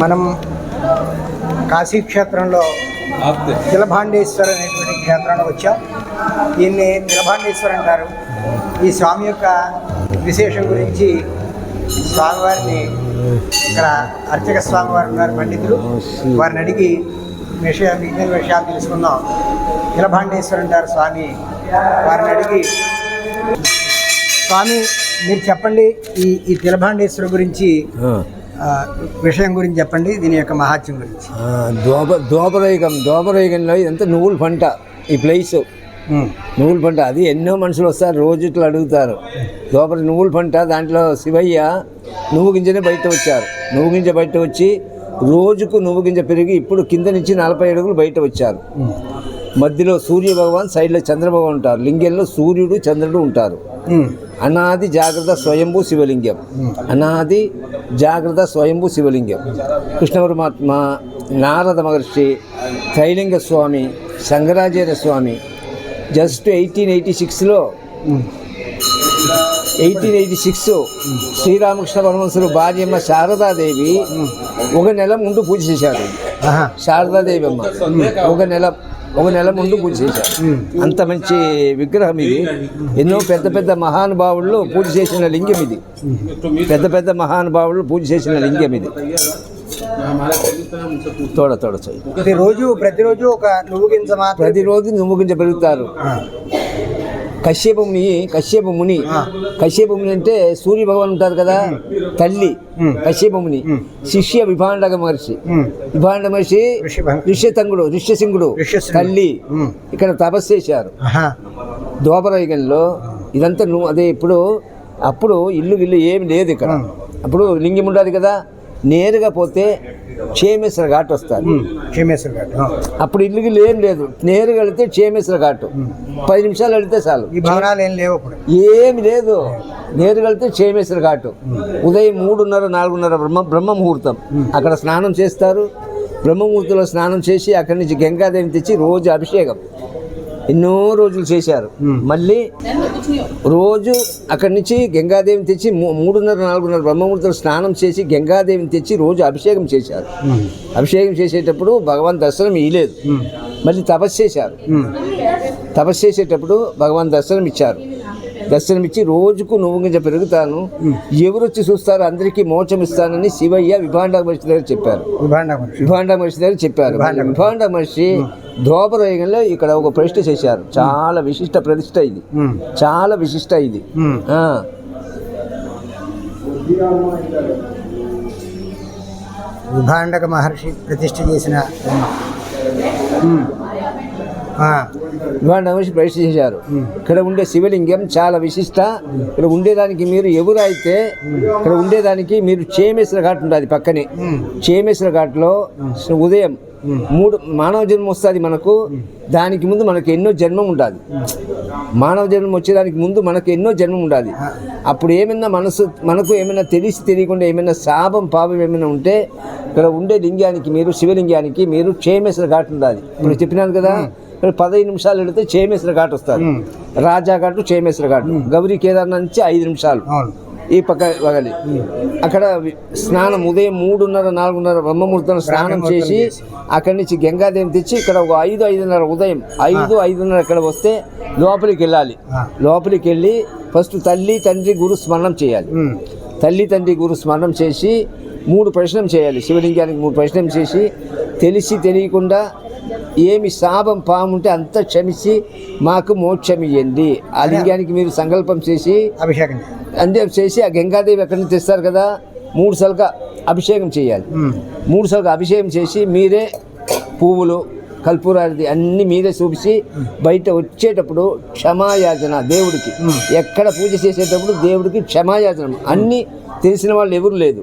మనం కాశీక్షేత్రంలో తిలభాండేశ్వర్ అనేటువంటి క్షేత్రానికి వచ్చాం. దీన్ని తిలభాండేశ్వర్ అంటారు. ఈ స్వామి యొక్క విశేషం గురించి స్వామివారిని ఇక్కడ అర్చక స్వామివారు ఉన్నారు పండితులు వారిని అడిగి విషయ మిగిలిన విషయాలు తెలుసుకుందాం. తిలభాండేశ్వర్ అంటారు స్వామి. వారిని అడిగి స్వామి మీరు చెప్పండి ఈ ఈ తిలభాండేశ్వర గురించి విషయం గురించి చెప్పండి దీని యొక్క మహాత్యం గురించి. దోప దోపరయుగం దోపరయుగంలో ఇదంతా నువ్వుల పంట ఈ ప్లేస్. నువ్వుల పంట అది ఎన్నో మనుషులు వస్తారు రోజు ఇట్లా అడుగుతారు. దోపర నువ్వుల పంట దాంట్లో శివయ్య నువ్వు గింజనే బయట వచ్చారు. నువ్వు గింజ బయట వచ్చి రోజుకు నువ్వు గింజ పెరిగి ఇప్పుడు కింద నుంచి నలభై అడుగులు బయట వచ్చారు. మధ్యలో సూర్య భగవాన్ సైడ్లో చంద్రభగవాన్ ఉంటారు. లింగంలో సూర్యుడు చంద్రుడు ఉంటారు. అనాది జాగ్రత్త స్వయంభూ శివలింగం. అనాది జాగ్రత్త స్వయంభూ శివలింగం. కృష్ణ పరమాత్మ నారద మహర్షి Trailinga Swami Shankaracharya Swami just eighteen eighty సిక్స్లో ఎయిటీన్ ఎయిటీ సిక్స్ శ్రీరామకృష్ణ పరమహంసులు భార్యమ్మ శారదాదేవి ఒక నెల ముందు పూజ చేశారు శారదాదేవి అమ్మ ఒక నెల ఒక నెల ముందు పూజ చేశారు. అంత మంచి విగ్రహం ఇది. ఎన్నో పెద్ద పెద్ద మహానుభావులు పూజ చేసిన లింగం ఇది. పెద్ద పెద్ద మహానుభావులు పూజ చేసిన లింగం ఇది. తోడ తోడ. ప్రతిరోజు ప్రతిరోజు ఒక నువ్వు గింజ ప్రతిరోజు నువ్వు గింజ పెరుగుతారు. కశ్యప ముని కశ్యప ముని. కశ్యప ముని అంటే సూర్య భగవాన్ ఉంటారు కదా తల్లి. కశ్యప ముని. శిష్య విభాండక మహర్షి. విభాండ మహర్షి. ఋష్యతంగుడు ఋష్యసింగుడు. తల్లి. ఇక్కడ తపస్సు చేశారు. దోపరయుగంలో ఇదంతా నువ్వు అదే ఇప్పుడు అప్పుడు ఇల్లు గిల్లు ఏమి లేదు ఇక్కడ. అప్పుడు లింగం ఉండదు కదా నేరుగా పోతే చేమేశ్వర ఘాట్ వస్తారు క్షేమేశ్వర్ ఆ, అప్పుడు ఇల్లు గిల్లు ఏం లేదు. నేరుగా వెళితే చేమేశ్వర ఘాట్. పది నిమిషాలు వెళితే చాలు. ఈ భవనాలు ఏం లేవు ఇప్పుడు ఏమి లేదు. నేరుగా వెళ్తే చేమేశ్వర ఘాటు. ఉదయం మూడున్నర నాలుగున్నర బ్రహ్మ బ్రహ్మ ముహూర్తం అక్కడ స్నానం చేస్తారు. బ్రహ్మ ముహూర్తంలో స్నానం చేసి అక్కడి నుంచి గంగాదేవిని తెచ్చి రోజు అభిషేకం. ఎన్నో రోజులు చేశారు. మళ్ళీ రోజు అక్కడి నుంచి గంగాదేవిని తెచ్చి మూ- మూడున్నర నాలుగున్నర బ్రహ్మముహూర్తంలో స్నానం చేసి గంగాదేవిని తెచ్చి రోజు అభిషేకం చేశారు. అభిషేకం చేసేటప్పుడు భగవాన్ దర్శనం ఇయ్యలేదు. ఉమ్, మళ్ళీ తపస్సు చేశారు. తపస్సు చేసేటప్పుడు భగవాన్ దర్శనం ఇచ్చారు. దర్శనం ఇచ్చి రోజుకు నువ్వు గింజ పెరుగుతాను. ఎవరు వచ్చి చూస్తారు అందరికీ మోక్షం ఇస్తానని శివయ్య విభాండ మహర్షి దగ్గర చెప్పారు. విభాండ మహర్షి. దగ్గర చెప్పారు. విభాండ మహర్షి. ద్వాపరయుగంలో ఇక్కడ ఒక ప్రతిష్ఠ చేశారు. చాలా విశిష్ట ప్రతిష్ఠ ఇది. చాలా విశిష్ట ఇది. విభాండక మహర్షి ప్రతిష్ఠ చేసిన మహర్షి ప్రతిష్ఠ చేశారు. ఇక్కడ ఉండే శివలింగం చాలా విశిష్ట. ఇక్కడ ఉండేదానికి మీరు ఎవరైతే ఇక్కడ ఉండేదానికి మీరు చేమేశ్వర ఘాట్ ఉంటుంది పక్కనే. చేమేశ్వర ఘాట్లో ఉదయం మూడు మానవ జన్మ వస్తుంది మనకు. దానికి ముందు మనకు ఎన్నో జన్మం ఉండాలి మానవ జన్మం వచ్చేదానికి ముందు మనకు ఎన్నో జన్మం ఉండాలి అప్పుడు ఏమైనా మనసు మనకు ఏమైనా తెలిసి తెలియకుండా ఏమైనా శాపం పాపం ఏమైనా ఉంటే ఇక్కడ ఉండే లింగానికి మీరు శివలింగానికి మీరు చేమేశ్వర ఘాట్ ఉండాలి ఇప్పుడు చెప్పినాను కదా పదహైదు నిమిషాలు వెళితే చేమేశ్వర ఘాట్ వస్తారు రాజా ఘాటు చేమేశ్వర ఘాటు. గౌరీ కేదార్నాథ్ నుంచి ఐదు నిమిషాలు. ఈ పక్క వగలి. అక్కడ స్నానం ఉదయం మూడున్నర నాలుగున్నర బ్రహ్మముహూర్తం స్నానం చేసి అక్కడి నుంచి గంగాదేవిని తెచ్చి ఇక్కడ ఒక ఐదు ఐదున్నర ఉదయం ఐదు ఐదున్నర ఇక్కడ వస్తే లోపలికి వెళ్ళాలి. లోపలికి వెళ్ళి ఫస్ట్ తల్లి తండ్రి గురు స్మరణం చేయాలి. తల్లి తండ్రి గురు స్మరణం చేసి మూడు ప్రశ్నం చేయాలి. శివలింగానికి మూడు ప్రశ్నం చేసి తెలిసి తెలియకుండా ఏమి శాపం పాము ఉంటే అంతా క్షమించి మాకు మోక్షం ఇవ్వండి ఆ లింగానికి మీరు సంకల్పం చేసి అభిషేకం. అంతే చేసి ఆ గంగాదేవి ఎక్కడి నుంచి తెస్తారు కదా? మూడు సలక అభిషేకం చేయాలి. మూడు సలక అభిషేకం చేసి మీరే పువ్వులు కల్పూరాది అన్ని మీరే చూపించి బయట వచ్చేటప్పుడు క్షమాయాచన దేవుడికి. ఎక్కడ పూజ చేసేటప్పుడు దేవుడికి క్షమాయాచనం అన్ని తెలిసిన వాళ్ళు ఎవరు లేదు.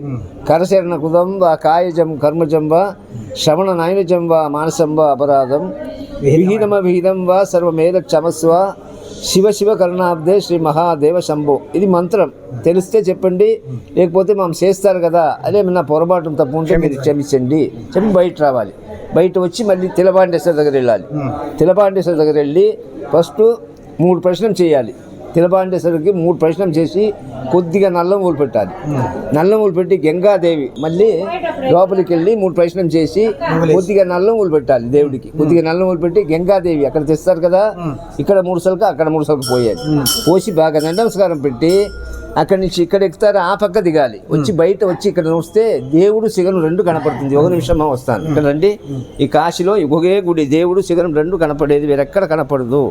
కరశరణ కుదంబ కాయజం కర్మజం వా శ్రవణ నైనజం వా మానసం వా అపరాధం విహితమ విహితం వా సర్వమేద క్షమస్వ. శివ శివ కరుణాబ్దే శ్రీ మహాదేవ శంభో. ఇది మంత్రం. తెలిస్తే చెప్పండి. లేకపోతే మనం చేస్తారు కదా అదే నా పొరపాటు తప్పు ఉంటే మీరు క్షమించండి. చెప్పి బయట రావాలి. బయట వచ్చి మళ్ళీ తిలబాండేశ్వర దగ్గర వెళ్ళాలి. ఉమ్, తిలబాండేశ్వర దగ్గర వెళ్ళి ఫస్ట్ మూడు ప్రశ్నలు చేయాలి. తిలబాండేశ్వరికి మూడు ప్రశ్నలు చేసి కొద్దిగా నల్లం ఊలు పెట్టాలి. నల్లం ఊలు పెట్టి గంగాదేవి మళ్ళీ లోపలికి వెళ్ళి మూడు ప్రశ్నలు చేసి కొద్దిగా నల్లం ఊలు పెట్టాలి దేవుడికి. కొద్దిగా నల్లం ఊలు పెట్టి గంగాదేవి అక్కడ తెస్తారు కదా ఇక్కడ మూడు సలకు అక్కడ మూడు సలకు పోయాలి పోసి బాగా నమస్కారం పెట్టి అక్కడి నుంచి ఇక్కడ ఎక్కుతారు ఆ పక్క దిగాలి. వచ్చి బయట వచ్చి ఇక్కడ చూస్తే దేవుడు శిఖరం రెండు కనపడుతుంది. ఒక నిమిషం వస్తాను. ఇక్కడ రండి. ఈ కాశీలో ఒకే గుడి దేవుడు శిఖరం రెండు కనపడేది వేరెక్కడ కనపడదు.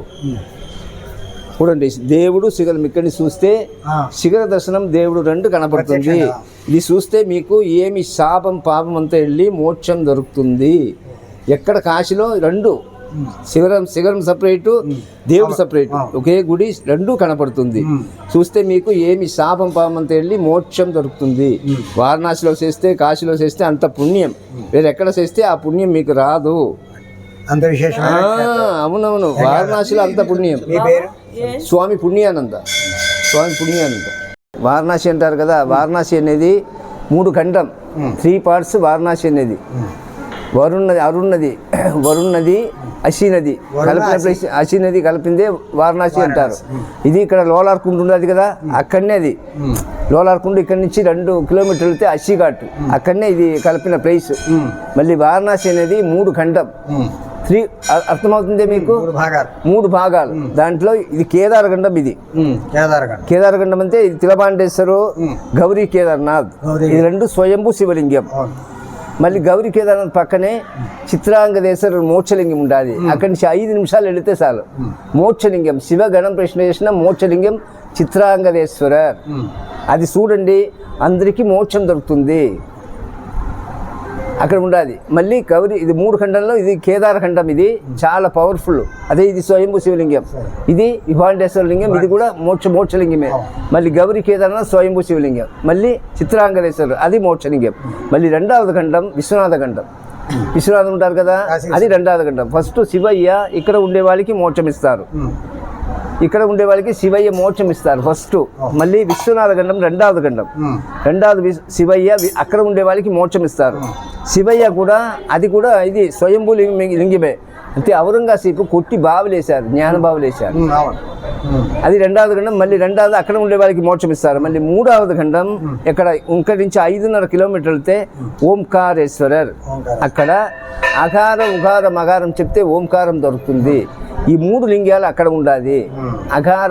చూడండి దేవుడు శిఖరం ఇక్కడి నుంచి చూస్తే శిఖర దర్శనం దేవుడు రెండు కనపడుతుంది. ఇది చూస్తే మీకు ఏమి శాపం పాపం అంతా వెళ్ళి మోక్షం దొరుకుతుంది. ఎక్కడ కాశీలో రెండు. శిఖరం శిఖరం సపరేటు దేవుడు సపరేట్. ఒకే గుడి రెండు కనపడుతుంది. చూస్తే మీకు ఏమి శాపం పాపం అంతా వెళ్ళి మోక్షం దొరుకుతుంది. వారణాసిలో చేస్తే కాశీలో చేస్తే అంత పుణ్యం. వేరే ఎక్కడ చేస్తే ఆ పుణ్యం మీకు రాదు. అంత ఆ, విశేషమైన అవునవును వారణాసిలో అంత పుణ్యం. మీ పేరు? స్వామి పుణ్యానంద. స్వామి పుణ్యానంద. వారణాసి అంటారు కదా వారణాసి అనేది మూడు ఖండం. త్రీ పార్ట్స్ వారణాసి అనేది. వరుణ్ నది అరుణ్ నది వరుణ్ నది అసి నది కలిపిన ప్లేస్ అసి నది కలిపిందే వారణాసి అంటారు. ఇది ఇక్కడ లోలార్కుండ ఉన్నది కదా అక్కడనే అది. లోలార్కుండ ఇక్కడ నుంచి రెండు కిలోమీటర్లు వెళ్తే అసి ఘాట్ అక్కడనే ఇది కలిపిన ప్లేస్ మళ్ళీ వారణాసి అనేది మూడు ఖండం. త్రీ అర్థమవుతుందే మీకు? మూడు భాగాలు. మూడు భాగాలు. దాంట్లో ఇది కేదారఖండం ఇది. కేదారఖండం అంటే ఇది తిలబాండేశ్వరు గౌరీ కేదార్నాథ్. ఇది రెండు స్వయంభూ శివలింగం. మళ్ళీ గౌరీ కేదార్నాథ్ పక్కనే చిత్రాంగదేశ్వరు మోక్షలింగం ఉండాలి. అక్కడి నుంచి ఐదు నిమిషాలు వెళితే చాలు. మోక్షలింగం శివగణం ప్రశ్న చేసిన మోక్షలింగం చిత్రాంగదేశ్వరర్ అది చూడండి అందరికీ మోక్షం దొరుకుతుంది. అక్కడ ఉండాలి. మళ్ళీ గౌరీ ఇది మూడు ఖండంలో ఇది కేదార ఖండం ఇది. చాలా పవర్ఫుల్ అదే ఇది స్వయంభూ శివలింగం. ఇది విభాండేశ్వర లింగం ఇది కూడా మోక్ష మోక్షలింగమే. మళ్ళీ గౌరీ కేదారనాథ్ స్వయంభూ శివలింగం. మళ్ళీ చిత్రాంగదేశ్వరు అది మోక్షలింగం. మళ్ళీ రెండవది ఖండం విశ్వనాథ ఖండం. విశ్వనాథం ఉంటారు కదా అది రెండవది ఖండం. ఫస్ట్ శివయ్య ఇక్కడ ఉండే వాళ్ళకి మోక్షం ఇస్తారు ఇక్కడ ఉండే వాళ్ళకి శివయ్య మోక్షం ఇస్తారు ఫస్ట్ మళ్ళీ విశ్వనాథ గండం రెండవది గండం రెండవది శివయ్య అక్కడ ఉండే వాళ్ళకి మోక్షం ఇస్తారు శివయ్య కూడా అది కూడా ఇది స్వయంభూ లింగ- లింగమే. అంటే ఔరంగజేబు కొట్టి బావులేశారు జ్ఞాన బావులేశారు. అది రెండవది ఖండం మళ్ళీ రెండవది అక్కడ ఉండే వాళ్ళకి మోక్షం ఇస్తారు. మళ్ళీ మూడవది ఖండం ఇక్కడ ఇక్కడి నుంచి ఐదున్నర కిలోమీటర్లు వెళ్తే ఓంకారేశ్వరర్. ఓంకార అక్కడ అకార ఉగార మగారం చెప్తే ఓంకారం దొరుకుతుంది. ఈ మూడు లింగాలు అక్కడ ఉండాలి.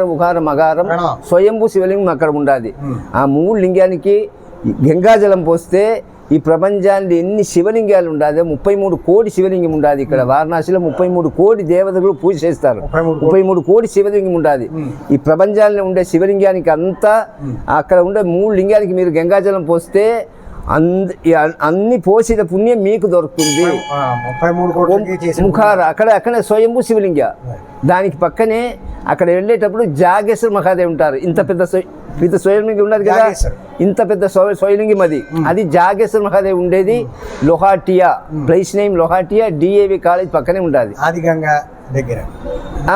ఉగార మగారం అక్కడ. స్వయంభూ శివలింగం అక్కడ ఉండాలి. ఆ మూడు లింగానికి గంగాజలం పోస్తే ఈ ప్రపంచాన్ని ఎన్ని శివలింగాలు ఉండాలి? ముప్పై మూడు కోటి శివలింగం ఉండాలి ఇక్కడ. వారణాసిలో ముప్పై మూడు కోటి దేవతలు పూజ చేస్తారు. ముప్పై మూడు కోటి. శివలింగం ఉండాలి. ఈ ప్రపంచాల్లో ఉండే శివలింగానికి అంతా అక్కడ ఉండే మూడు లింగానికి మీరు గంగాజలం పోస్తే అన్ని పోసిన పుణ్యం మీకు దొరుకుతుంది. ముఖార అక్కడ అక్కడే స్వయంభూ శివలింగ. దానికి పక్కనే అక్కడ వెళ్ళేటప్పుడు జాగేశ్వర మహాదేవ్ ఉంటారు. ఇంత పెద్ద పెద్ద స్వయంలింగం ఉన్నది కదా. ఇంత పెద్ద స్వ- స్వయంలింగం అది అది జాగేశ్వర మహాదేవ్ ఉండేది. Lohatiya. Place name Lohatiya DAV college పక్కనే ఉండాలి ఆదిగంగా దగ్గర.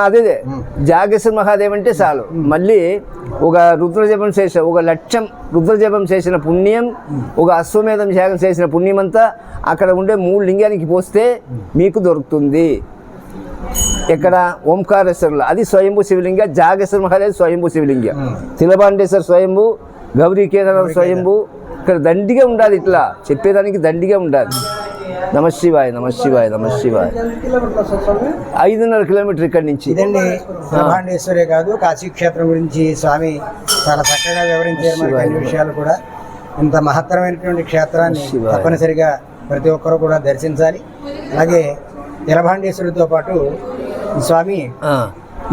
అదే అదే. జాగేశ్వర మహాదేవ్ అంటే చాలు మళ్ళీ ఒక రుద్రజపం చేసిన ఒక లక్షం రుద్రజపం చేసిన పుణ్యం ఒక అశ్వమేధం యాగం చేసిన పుణ్యం అంతా అక్కడ ఉండే మూడు లింగానికి పోస్తే మీకు దొరుకుతుంది. ఇక్కడ ఓంకారేశ్వరులు అది స్వయంభూ శివలింగ జాగేశ్వర మహాదేవ్ స్వయంభూ శివలింగ. తిలబాండేశ్వర స్వయంభూ గౌరీ కేదార స్వయంభూ ఇక్కడ దండిగా ఉండాలి ఇట్లా. చెప్పేదానికి దండిగా ఉండాలి. నమ శివాయ నమ శివాయ నమ శివాయ. ఐదున్నర కిలోమీటర్ ఇక్కడి నుంచి. ఇదండి బ్రహ్మాండేశ్వరే కాదు కాశీ క్షేత్రం గురించి స్వామి చాలా చక్కగా వివరించారు అన్ని విషయాలు కూడా. ఇంత మహత్తరమైనటువంటి క్షేత్రాన్ని. తప్పనిసరిగా ప్రతి ఒక్కరు కూడా దర్శించాలి. అలాగే తిలభాండేశ్వరితో పాటు స్వామి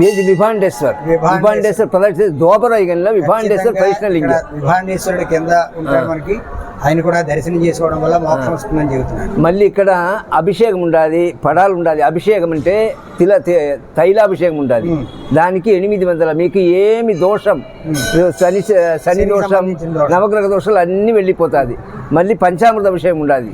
ఏది విభాండేశ్వర్. విభాండేశ్వర్. ప్రదర్శన దోపరాయుగంలో విభాండేశ్వర్ ఖచ్చితంగా వైష్ణవ లింగం ఇక్కడ విభాండేశ్వరుడి కింద ఉంటాడు మనకి. ఆయన కూడా దర్శనం చేసుకోవడం వల్ల మోక్షం వస్తుందని చెబుతున్నాడు మళ్ళీ ఇక్కడ అభిషేకం ఉండాలి పడాలు ఉండాలి. అభిషేకం అంటే తిల తైలాభిషేకం ఉండాలి. దానికి ఎనిమిది వందల మీకు ఏమి దోషం? శని శని దోషం. నవగ్రహ దోషాలు అన్నీ వెళ్ళిపోతుంది. మళ్ళీ పంచామృత అభిషేకం ఉండాలి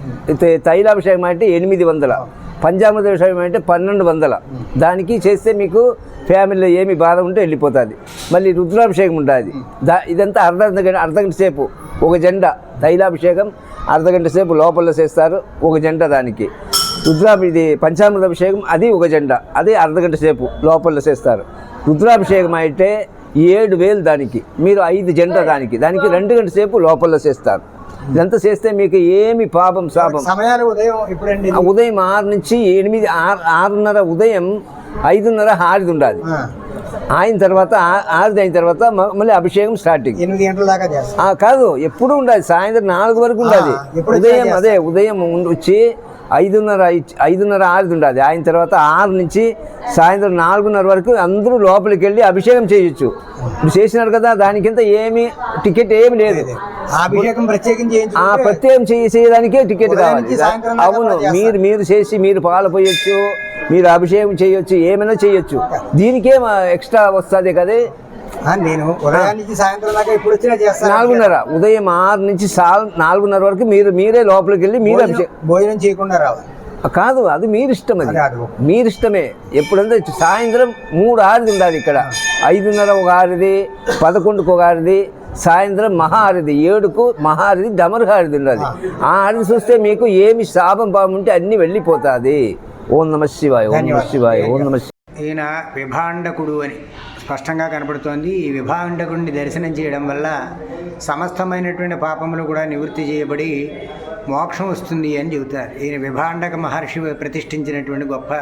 తైలాభిషేకం అంటే ఎనిమిది వందల. పంచామృత అభిషేకం అంటే పన్నెండు వందల. దానికి చేస్తే మీకు ఫ్యామిలీలో ఏమి బాధ ఉంటే వెళ్ళిపోతుంది. మళ్ళీ రుద్రాభిషేకం ఉంటుంది దా ఇదంతా అర్ధ అర్ధ గంట సేపు. ఒక జెండా తైలాభిషేకం అర్ధగంట సేపు లోపల చేస్తారు. ఒక జెండా దానికి. రుద్రాభి ఇది పంచామృత అభిషేకం అది ఒక జెండా అది అర్ధగంట సేపు లోపల చేస్తారు. రుద్రాభిషేకం అయితే ఏడు వేలు దానికి. మీరు ఐదు జంట దానికి. దానికి రెండు గంటల సేపు లోపల చేస్తారు. ఇదంతా చేస్తే మీకు ఏమి పాపం శాపం? సమయాలు ఉదయం ఇప్పుడండి ఉదయం ఆరు నుంచి ఎనిమిది ఆరు ఆరున్నర ఉదయం ఐదున్నర ఆరిది ఉండాలి ఆ, ఆయన తర్వాత ఆరిది అయిన తర్వాత మళ్ళీ అభిషేకం స్టార్టింగ్. ఎనిమిది గంటల దాకా చేస్తాం. కాదు ఎప్పుడు ఉండాలి? సాయంత్రం నాలుగు వరకు ఉండాలి. ఉదయం అదే ఉదయం వచ్చి ఐదున్నర ఐదున్నర ఆరుది ఉండాలి. ఆయన తర్వాత ఆరు నుంచి సాయంత్రం నాలుగున్నర వరకు అందరూ లోపలికి వెళ్ళి అభిషేకం చేయొచ్చు. ఇప్పుడు చేసినారు కదా దానికింత ఏమి టికెట్ ఏమి లేదు. ఆ అభిషేకం ప్రత్యేకం చేయ- చేయడానికే టికెట్ కావాలి. అవును. మీరు మీరు చేసి మీరు పాలు పోయొచ్చు మీరు అభిషేకం చేయొచ్చు ఏమైనా చేయొచ్చు. దీనికేం ఎక్స్ట్రా వస్తుంది కదా? నేను ఉదయం నుంచి సాయంత్రం దాకా ఎప్పుడు వచ్చినా చేస్తాను. నాలుగున్నర. ఉదయం ఆరు నుంచి నాలుగున్నర వరకు మీరు మీరే లోపలికి వెళ్ళి మీరు భోజనం చేయకుండా రావాలి. కాదు అది మీరు ఇష్టం అది. అది అది. మీరు ఇష్టమే. ఎప్పుడంటే సాయంత్రం మూడు ఆరిది ఉండాలి ఇక్కడ. ఐదున్నర ఒక ఆరిది పదకొండుకు ఒక ఆరిది సాయంత్రం మహా ఆరిది ఏడుకు మహా ఆరిది డమరు ఆరిది ఉండాలి. ఆ. ఆరిది చూస్తే మీకు ఏమి శాపం పాపం ఉంటే అన్ని వెళ్ళిపోతుంది. ఓం నమ శివాయ ఓం నమ శివాయ ఓం నమ శివాయ. ఈయన విభాండకుడు అని. స్పష్టంగా కనపడుతోంది. ఈ విభాండకుడిని దర్శనం చేయడం వల్ల సమస్తమైనటువంటి పాపములు కూడా నివృత్తి చేయబడి మోక్షం వస్తుంది అని చెబుతారు. ఈయన విభాండక మహర్షి ప్రతిష్ఠించినటువంటి గొప్ప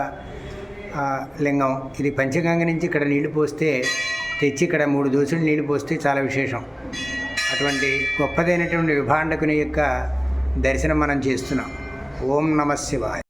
లింగం. ఇది పంచగంగ నుంచి ఇక్కడ నీళ్ళు పోస్తే తెచ్చి ఇక్కడ మూడు దోసులు నీళ్ళు పోస్తే చాలా విశేషం. అటువంటి గొప్పదైనటువంటి విభాండకుని యొక్క దర్శనం మనం చేస్తున్నాం. ఓం నమ శివాయ.